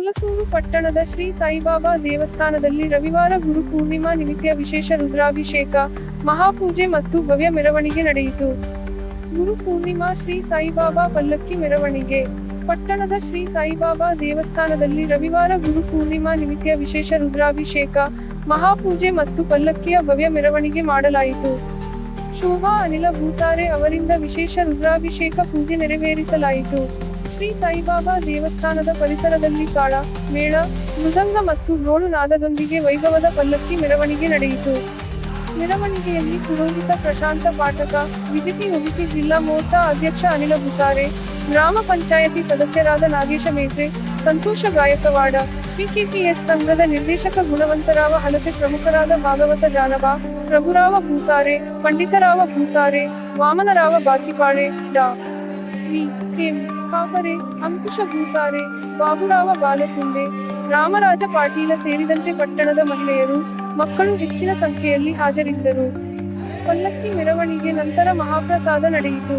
ಹುಲಸೂರು ಪಟ್ಟಣದ ಶ್ರೀ ಸಾಯಿಬಾಬಾ ದೇವಸ್ಥಾನದಲ್ಲಿ ರವಿವಾರ ಗುರು ಪೂರ್ಣಿಮಾ ನಿಮಿತ್ತ ವಿಶೇಷ ರುದ್ರಾಭಿಷೇಕ, ಮಹಾಪೂಜೆ ಮತ್ತು ಭವ್ಯ ಮೆರವಣಿಗೆ ನಡೆಯಿತು. ಗುರು ಪೂರ್ಣಿಮಾ ಶ್ರೀ ಸಾಯಿಬಾಬಾ ಪಲ್ಲಕ್ಕಿ ಮೆರವಣಿಗೆ. ಪಟ್ಟಣದ ಶ್ರೀ ಸಾಯಿಬಾಬಾ ದೇವಸ್ಥಾನದಲ್ಲಿ ರವಿವಾರ ಗುರು ಪೂರ್ಣಿಮಾ ನಿಮಿತ್ತ ವಿಶೇಷ ರುದ್ರಾಭಿಷೇಕ, ಮಹಾಪೂಜೆ ಮತ್ತು ಪಲ್ಲಕ್ಕಿಯ ಭವ್ಯ ಮೆರವಣಿಗೆ ಮಾಡಲಾಯಿತು. ಶೋಭಾ ಅನಿಲ ಭೂಸಾರೆ ಅವರಿಂದ ವಿಶೇಷ ರುದ್ರಾಭಿಷೇಕ ಪೂಜೆ ನೆರವೇರಿಸಲಾಯಿತು. ಶ್ರೀ ಸಾಯಿಬಾಬಾ ದೇವಸ್ಥಾನದ ಪರಿಸರದಲ್ಲಿ ಕಾಳ, ಮೇಳ, ಮೃದಂಗ ಮತ್ತು ಡೋಳು ನಾದದೊಂದಿಗೆ ವೈಭವದ ಪಲ್ಲಕ್ಕಿ ಮೆರವಣಿಗೆ ನಡೆಯಿತು. ಮೆರವಣಿಗೆಯಲ್ಲಿ ಪುರೋಹಿತ ಪ್ರಶಾಂತ ಪಾಠಕ ಬಿಜೆಪಿ ಮುಗಿಸಿ ಜಿಲ್ಲಾ ಮೋರ್ಚಾ ಅಧ್ಯಕ್ಷ ಅನಿಲ ಭುಸಾರೆ, ಗ್ರಾಮ ಪಂಚಾಯತಿ ಸದಸ್ಯರಾದ ನಾಗೇಶ ಮೇತ್ರೆ ಸಂತೋಷ ಗಾಯಕವಾಡ, ಪಿಕೆಪಿಎಸ್ ಸಂಘದ ನಿರ್ದೇಶಕ ಗುಣವಂತರಾವ ಹಲಸೆ ಪ್ರಮುಖರಾದ ಭಾಗವತ ಜಾನವ, ಪ್ರಭುರಾವ ಭೂಸಾರೆ, ಪಂಡಿತರಾವ ಭೂಸಾರೆ, ವಾಮನರಾವ ಬಾಚಿಪಾಳೆ ಡಾ. ವಿ ಎಂ ಕಾಪರೆ ಅಂಕುಶ ಭೂಸಾರೆ, ಬಾಬುರಾವ ಬಾಲಕುಂದೆ, ರಾಮರಾಜ ಪಾಟೀಲ ಸೇರಿದಂತೆ ಪಟ್ಟಣದ ಮಹಿಳೆಯರು, ಮಕ್ಕಳು ಹೆಚ್ಚಿನ ಸಂಖ್ಯೆಯಲ್ಲಿ ಹಾಜರಿದ್ದರು. ಪಲ್ಲಕ್ಕಿ ಮೆರವಣಿಗೆ ನಂತರ ಮಹಾಪ್ರಸಾದ ನಡೆಯಿತು.